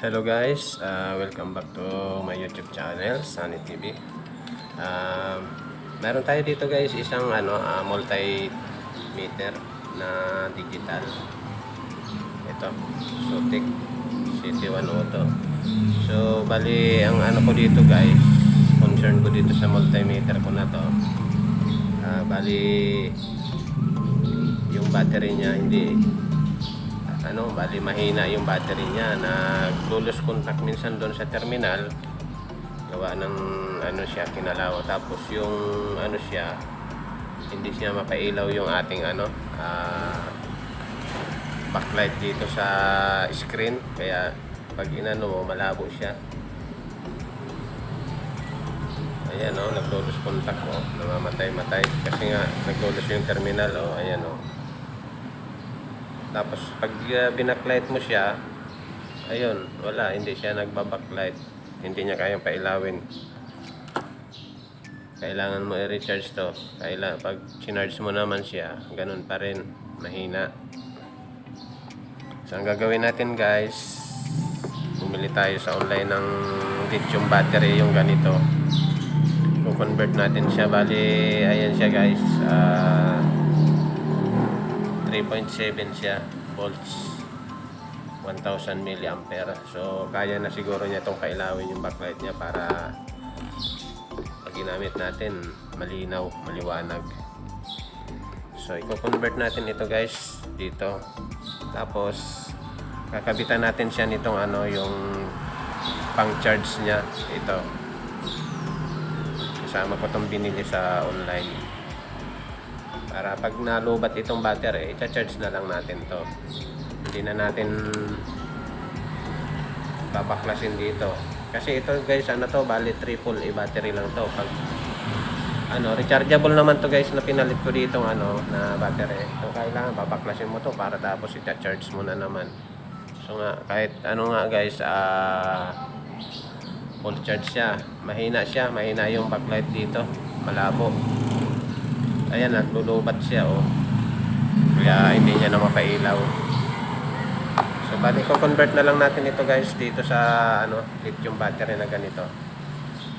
Hello guys, uh, welcome back to my YouTube channel, Sunny TV. Um, meron tayo dito guys isang ano, uh, multimeter na digital. Ito, Sotic City 1 Auto. So, bali ang ano ko dito guys, concern ko dito sa multimeter ko na to. Uh, bali yung battery niya hindi ano, bali mahina yung battery niya. Naglulos contact minsan doon sa terminal. Gawa ng ano siya kinalaw tapos yung ano siya hindi siya mapailaw yung ating ano ah, backlight dito sa screen. Kaya pag inano mo malabo siya. Ayan o, naglulos contact o namamatay-matay. Kasi nga naglulos yung terminal o, ayan o tapos pag uh, binacklight mo siya, ayun, wala, hindi siya nagba-backlight. Hindi niya kayang pailawin. Kailangan mo i-recharge to. Kailangan, pag sinarge mo naman siya, ganun pa rin, mahina. So, ang gagawin natin guys, bumili tayo sa online ng lithium battery, yung ganito. Kung-convert natin siya, bali, ayan siya guys, ah, 3.7 siya volts 1000 mAh so kaya na siguro niya itong kailawin yung backlight niya para pag ginamit natin malinaw, maliwanag. So i-convert natin ito guys dito. Tapos kakabitan natin siya nitong ano yung pang charge niya. Ito. Kasama ko itong binili sa online para pag nalubat itong battery, i-charge na lang natin to. Hindi na natin babaklasin dito. Kasi ito guys, ano to, bali triple A battery lang to. Pag ano, rechargeable naman to guys na pinalit ko dito ano, na battery. So kailangan babaklasin mo to para tapos i-charge mo na naman. So nga, kahit ano nga guys, ah full charge siya. Mahina siya, mahina yung backlight dito. Malabo ayan naglulubat siya oh. Kaya hindi niya na mapailaw. So bali ko convert na lang natin ito guys dito sa ano lithium battery na ganito.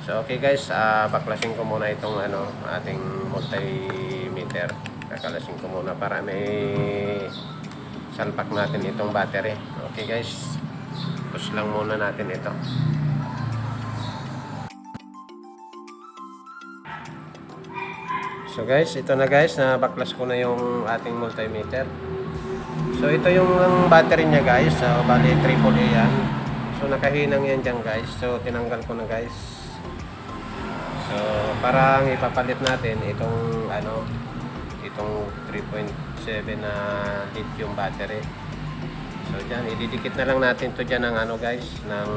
So okay guys uh, baklasin ko muna itong ano ating multimeter. Kakalasin ko muna para may salpak natin itong battery. Okay guys. Push lang muna natin ito So guys, ito na guys, na baklas ko na yung ating multimeter. So ito yung battery niya guys, so bali triple A yan. So nakahinang yan dyan guys, so tinanggal ko na guys. So parang ipapalit natin itong ano, itong 3.7 na lithium battery. So dyan, ididikit na lang natin to dyan ng ano guys, ng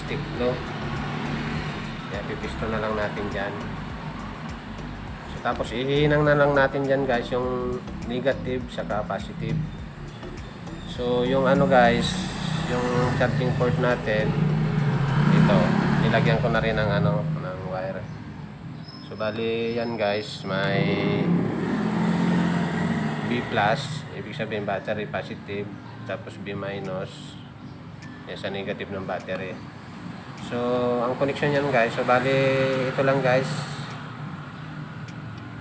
stick no. Kaya pipisto na lang natin dyan. Tapos ihinang na lang natin dyan guys yung negative saka positive. So yung ano guys, yung charging port natin ito, nilagyan ko na rin ng ano, ng wire. So bali yan guys, may B+, ibig sabihin battery positive, tapos B- minus yan sa negative ng battery. So ang connection yan guys, so bali ito lang guys,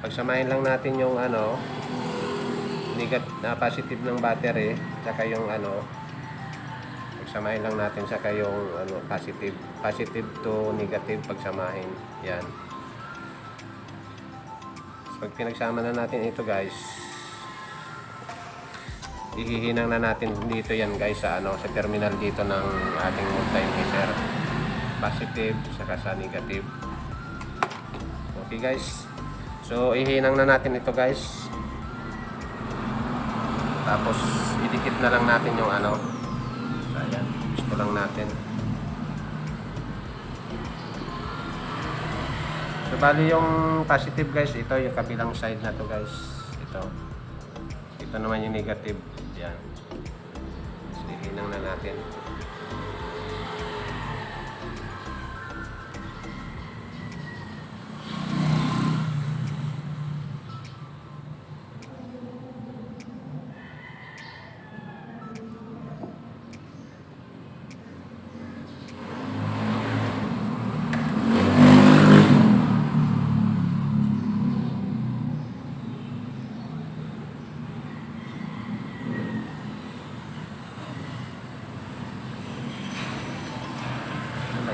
pagsamahin lang natin yung ano negative na positive ng battery saka yung ano pagsamahin lang natin saka yung ano positive positive to negative pagsamahin. Yan. So, pag pinagsama na natin ito guys. Ihihinang na natin dito yan guys sa ano sa terminal dito ng ating multimeter. Positive saka sa negative. Okay guys So, ihinang na natin ito guys. Tapos, idikit na lang natin yung ano. So, ayan. Gusto lang natin. So, bali yung positive guys, ito yung kabilang side na to guys. Ito. Ito naman yung negative. Yan. So, ihinang na natin.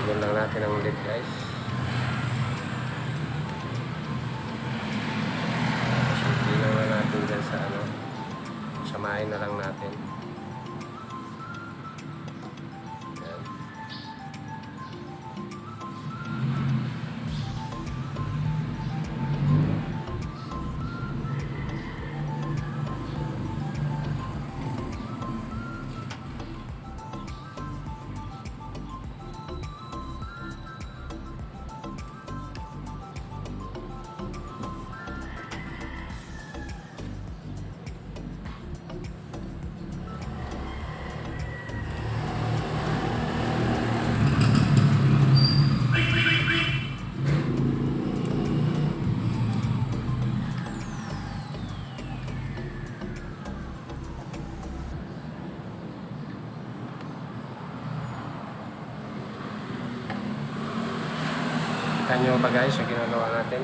Natin ang lead guys. Simple lang na natin dyan sa ano. Samahin na lang natin. Kita nyo ba guys yung ginagawa natin?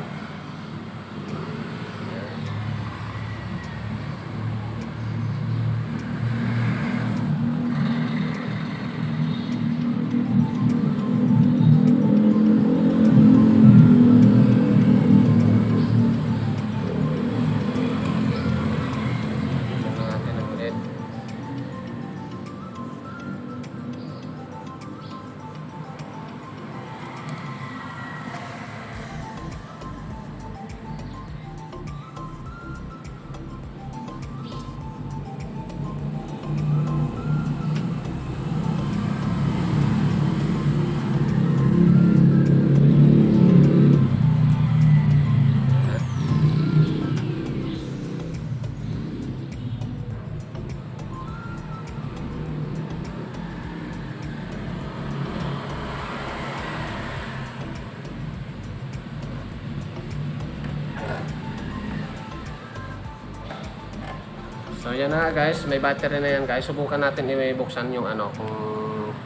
Yan na guys, may battery na yan guys. Subukan natin i-buksan yung ano kung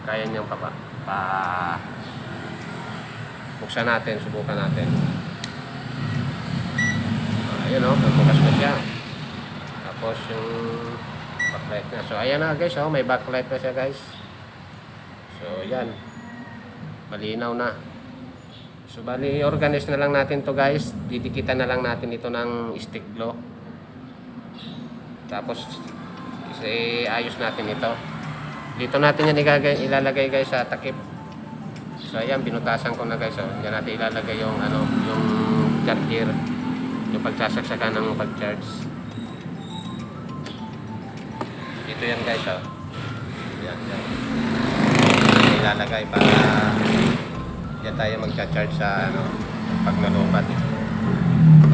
kaya niyang pa, pa buksan natin, subukan natin. Ayun oh, nagbukas na siya. Tapos yung backlight na. So ayan na guys, oh, may backlight na siya guys. So yan. Malinaw na. So bali organize na lang natin to guys. Didikitan na lang natin ito ng stick glow. Tapos kasi ayos natin ito. Dito natin yan igagay, ilalagay guys sa takip. So ayan, binutasan ko na guys. So, diyan natin ilalagay yung ano, yung charger. Yung pagsasaksakan ng pag-charge. Dito yan guys. Oh. Yan, yan. Yan ilalagay para yan tayo magcha-charge sa ano, pag nalubat.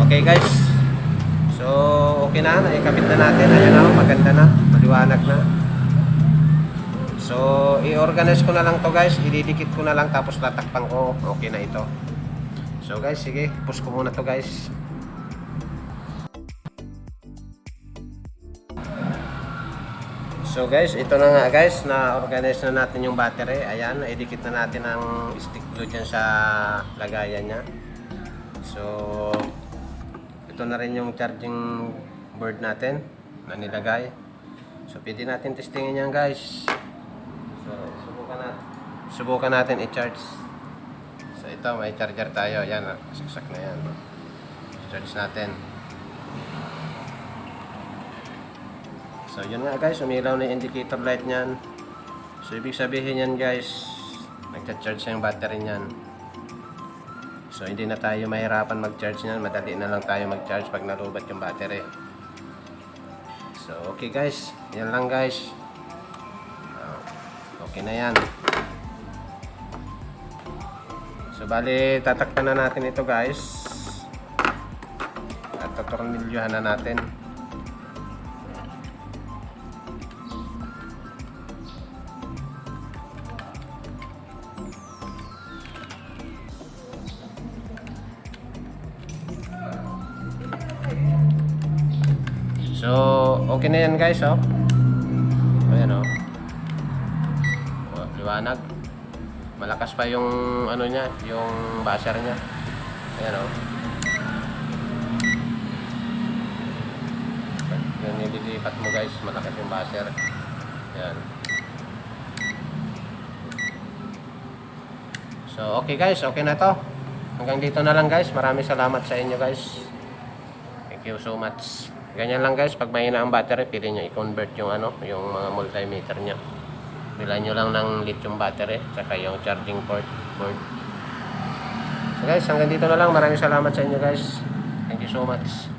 Okay guys. So, okay na, naikabit na natin. Ayan na, maganda na, maliwanag na. So, i-organize ko na lang to guys. Ididikit ko na lang tapos tatakpan ko. Okay na ito. So guys, sige, push ko muna to guys. So guys, ito na nga guys, na-organize na natin yung battery. Ayan, idikit na natin ang stick glue dyan sa lagayan niya. So, ito na rin yung charging board natin na nilagay. So, pwede natin testingin yan guys. So, subukan natin. Subukan natin i-charge. So, ito, may charger tayo. Yan, saksak na yan. Charge natin. So, yun nga guys, umilaw na indicator light niyan. So, ibig sabihin yan guys, nagcha-charge na yung battery niyan. So, hindi na tayo mahirapan mag-charge niyan. Madali na lang tayo mag-charge pag nalubat yung battery. So, okay guys. Yan lang guys. Ah, Okay na yan. So, bali, tatakpan na natin ito guys. At tatornilyuhan na natin. So, okay na yan guys, oh. Ayan, oh. Oh, liwanag. Malakas pa yung ano niya, yung buzzer niya. Ayan, oh. Yan yung lilipat mo guys, malakas yung buzzer. Ayan. So, okay guys, okay na to. Hanggang dito na lang guys. Maraming salamat sa inyo guys. Thank you so much. Ganyan lang guys, pag mahina ang battery, pili nyo i-convert yung ano, yung mga multimeter nyo. Bilan nyo lang ng lithium battery, saka yung charging port board. So guys, hanggang dito na lang. Maraming salamat sa inyo guys. Thank you so much.